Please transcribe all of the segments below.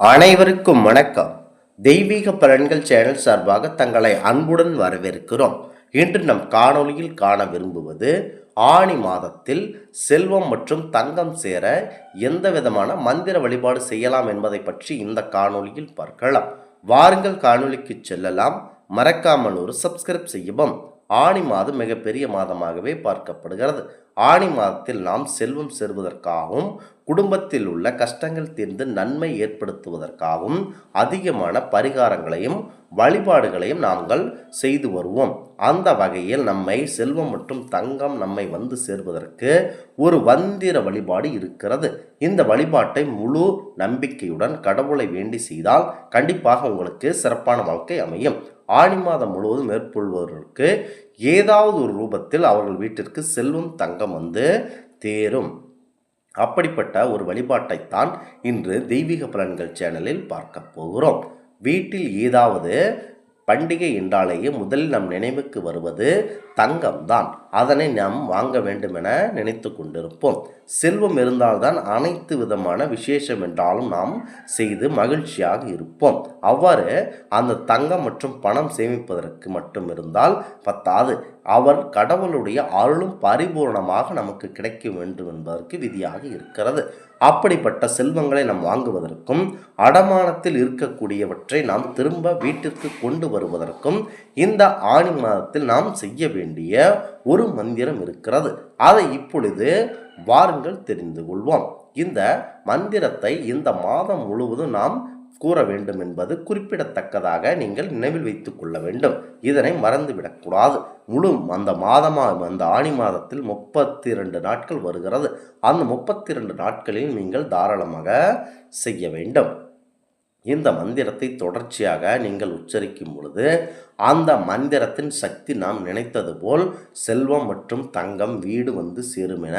அனைவருக்கும் வணக்கம். தெய்வீக பலன்கள் சேனல் சார்பாக தங்களை அன்புடன் வரவேற்கிறோம். இன்று நம் காணொளியில் காண விரும்புவது ஆணி மாதத்தில் செல்வம் மற்றும் தங்கம் சேர எந்த விதமான மந்திர வழிபாடு செய்யலாம் என்பதை பற்றி இந்த காணொளியில் பார்க்கலாம். வாருங்கள் காணொளிக்கு செல்லலாம். மறக்காமல் ஒரு சப்ஸ்கிரைப் செய்யவும். ஆணி மாதம் மிகப்பெரிய மாதமாகவே பார்க்கப்படுகிறது. ஆணி மாதத்தில் நாம் செல்வம் சேர்வதற்காகவும் குடும்பத்தில் உள்ள கஷ்டங்கள் தீர்ந்து நன்மை ஏற்படுத்துவதற்காகவும் அதிகமான பரிகாரங்களையும் வழிபாடுகளையும் நாங்கள் செய்து வருவோம். அந்த வகையில் நம்மை செல்வம் மற்றும் தங்கம் நம்மை வந்து சேர்வதற்கு ஒரு வந்திர வழிபாடு இருக்கிறது. இந்த வழிபாட்டை முழு நம்பிக்கையுடன் கடவுளை வேண்டி செய்தால் கண்டிப்பாக உங்களுக்கு சிறப்பான வாழ்க்கை அமையும். ஆணி மாதம் முழுவதும் மேற்கொள்பவர்களுக்கு ஏதாவது ஒரு ரூபத்தில் அவர்கள் வீட்டிற்கு செல்வம் தங்கம் வந்து தேரும். அப்படிப்பட்ட ஒரு வழிபாட்டைத்தான் இன்று தெய்வீக பலன்கள் சேனலில் பார்க்க போகிறோம். வீட்டில் ஏதாவது பண்டிகை என்றாலேயே முதலில் நம் நினைவுக்கு வருவது தங்கம்தான். அதனை நாம் வாங்க வேண்டுமென நினைத்து கொண்டிருப்போம். செல்வம் இருந்தால்தான் அனைத்து விதமான விசேஷம் என்றாலும் நாம் செய்து மகிழ்ச்சியாக இருப்போம். அவ்வாறு அந்த தங்கம் மற்றும் பணம் சேமிப்பதற்கு மட்டும் இருந்தால் பத்தாது. அவர் கடவுளுடைய அருளும் பரிபூர்ணமாக நமக்கு கிடைக்க வேண்டும் என்பதற்கு விதியாக இருக்கிறது. அப்படிப்பட்ட செல்வங்களை நாம் வாங்குவதற்கும் அடமானத்தில் இருக்கக்கூடியவற்றை நாம் திரும்ப வீட்டிற்கு கொண்டு வருவதற்கும் இந்த ஆணி மாதத்தில் நாம் செய்ய வேண்டிய ஒரு மந்திரம் இருக்கிறது. அதை இப்பொழுது வாருங்கள் தெரிந்து கொள்வோம். இந்த மந்திரத்தை இந்த மாதம் முழுவதும் நாம் கூற வேண்டும் என்பது குறிப்பிடத்தக்கதாக நீங்கள் நினைவில் வைத்துக் கொள்ள வேண்டும். இதனை மறந்துவிடக்கூடாது முழு அந்த மாதமாக அந்த ஆணி மாதத்தில் முப்பத்தி இரண்டு நாட்கள் வருகிறது. அந்த முப்பத்தி இரண்டு நாட்களில் நீங்கள் தாராளமாக செய்ய வேண்டும். இந்த மந்திரத்தை தொடர்ச்சியாக நீங்கள் உச்சரிக்கும் பொழுது அந்த மந்திரத்தின் சக்தி நாம் நினைத்தது போல் செல்வம் மற்றும் தங்கம் வீடு வந்து சேரும் என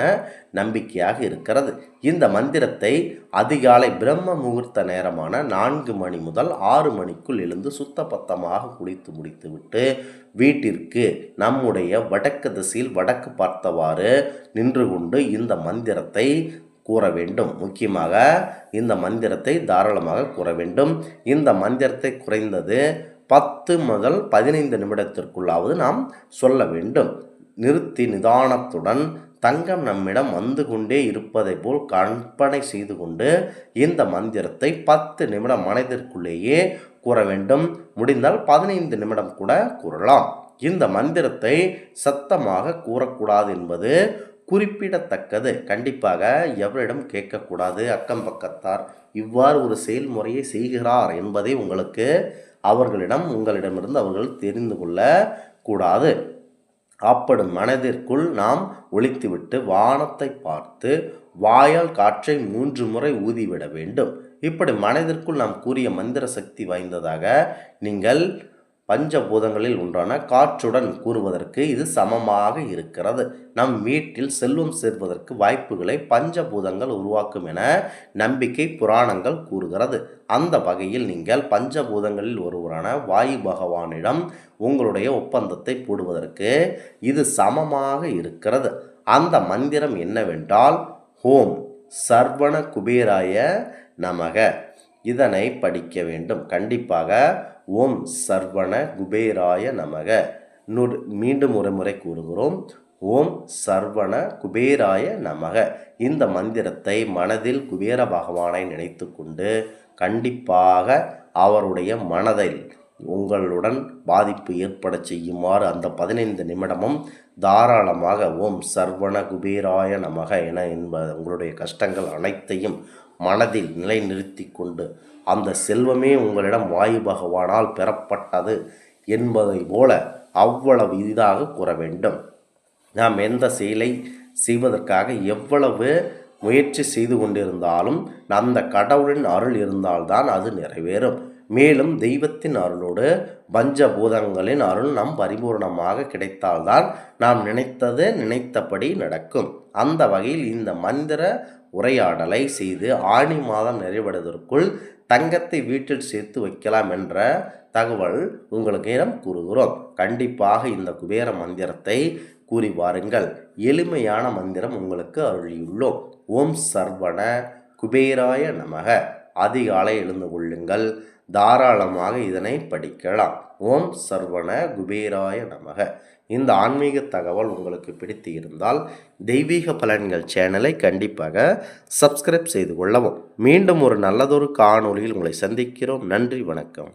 நம்பிக்கையாக இருக்கிறது. இந்த மந்திரத்தை அதிகாலை பிரம்ம முகூர்த்த நேரமான நான்கு மணி முதல் ஆறு மணிக்குள் எழுந்து சுத்தபத்தமாக குளித்து முடித்துவிட்டு வீட்டிற்கு நம்முடைய வடக்கு திசையில் வடக்கு பார்த்தவாறு நின்று கொண்டு இந்த மந்திரத்தை கூற வேண்டும். முக்கியமாக இந்த மந்திரத்தை தாராளமாக கூற வேண்டும். இந்த மந்திரத்தை குறைந்தது பத்து முதல் பதினைந்து நிமிடத்திற்குள்ளாவது நாம் சொல்ல வேண்டும். நிறுத்தி நிதானத்துடன் தங்கம் நம்மிடம் வந்து கொண்டே இருப்பதை போல் கற்பனை செய்து கொண்டு இந்த மந்திரத்தை பத்து நிமிடம் மனதிற்குள்ளேயே கூற வேண்டும். முடிந்தால் பதினைந்து நிமிடம் கூட கூறலாம். இந்த மந்திரத்தை சத்தமாக கூறக்கூடாது என்பது குறிப்பிடத்தக்கது. கண்டிப்பாக எவரிடம் கேட்கக்கூடாது. அக்கம் பக்கத்தார் இவ்வாறு ஒரு செயல்முறையை செய்கிறார் என்பதை உங்களுக்கு அவர்களிடம் உங்களிடமிருந்து அவர்கள் தெரிந்து கொள்ள கூடாது அப்படும் மனதிற்குள் நாம் ஒழித்துவிட்டு வானத்தை பார்த்து வாயால் காற்றை மூன்று முறை ஊதிவிட வேண்டும். இப்படி மனதிற்குள் நாம் கூறிய மந்திர சக்தி வாய்ந்ததாக நீங்கள் பஞ்சபூதங்களில் ஒன்றான காற்றுடன் கூறுவதற்கு இது சமமாக இருக்கிறது. நம் வீட்டில் செல்வம் சேர்வதற்கு வாய்ப்புகளை பஞ்சபூதங்கள் உருவாக்கும் என நம்பிக்கை புராணங்கள் கூறுகிறது. அந்த வகையில் நீங்கள் பஞ்சபூதங்களில் ஒருவரான வாயு பகவானிடம் உங்களுடைய ஒப்பந்தத்தை போடுவதற்கு இது சமமாக இருக்கிறது. அந்த மந்திரம் என்னவென்றால் ஹோம் சர்வண குபேராய நமக. இதனை படிக்க வேண்டும். கண்டிப்பாக ஓம் சர்வண குபேராய நமக. நுர் மீண்டும் ஒரு முறை கூறுகிறோம். ஓம் சர்வண குபேராய நமக. இந்த மந்திரத்தை மனதில் குபேர பகவானை நினைத்து கொண்டு கண்டிப்பாக அவருடைய மனதில் உங்களுடன் பாதிப்பு ஏற்பட செய்யுமாறு அந்த பதினைந்து நிமிடமும் தாராளமாக ஓம் சர்வண குபேராய நமக என என்பது உங்களுடைய கஷ்டங்கள் அனைத்தையும் மனதில் நிலைநிறுத்தி கொண்டு அந்த செல்வமே உங்களிடம் வாயு பகவானால் பெறப்பட்டது என்பதை போல அவ்வளவு இதாக கூற வேண்டும். நாம் எந்த செயலை செய்வதற்காக எவ்வளவு முயற்சி செய்து கொண்டிருந்தாலும் அந்த கடவுளின் அருள் இருந்தால்தான் அது நிறைவேறும். மேலும் தெய்வத்தின் அருளோடு பஞ்சபூதங்களின் அருள் நம் பரிபூர்ணமாக கிடைத்தால்தான் நாம் நினைத்தது நினைத்தபடி நடக்கும். அந்த வகையில் இந்த மந்திர உரையாடலை செய்து ஆணி மாதம் நிறைவடைவதற்குள் தங்கத்தை வீட்டில் சேர்த்து வைக்கலாம் என்ற தகவல் உங்களுக்கு இடம் கூறுகிறோம். கண்டிப்பாக இந்த குபேர மந்திரத்தை கூறி வாருங்கள். எளிமையான மந்திரம் உங்களுக்கு அருளியுள்ளோம். ஓம் சர்வண குபேராய நமக. அதிகாலை எழுந்து கொள்ளுங்கள். தாராளமாக இதனை படிக்கலாம். ஓம் சர்வண குபேராய நமக. இந்த ஆன்மீக தகவல் உங்களுக்கு பிடித்து இருந்தால் தெய்வீக பலன்கள் சேனலை கண்டிப்பாக சப்ஸ்கிரைப் செய்து கொள்ளவும். மீண்டும் ஒரு நல்லதொரு காணொளியில் உங்களை சந்திக்கிறோம். நன்றி வணக்கம்.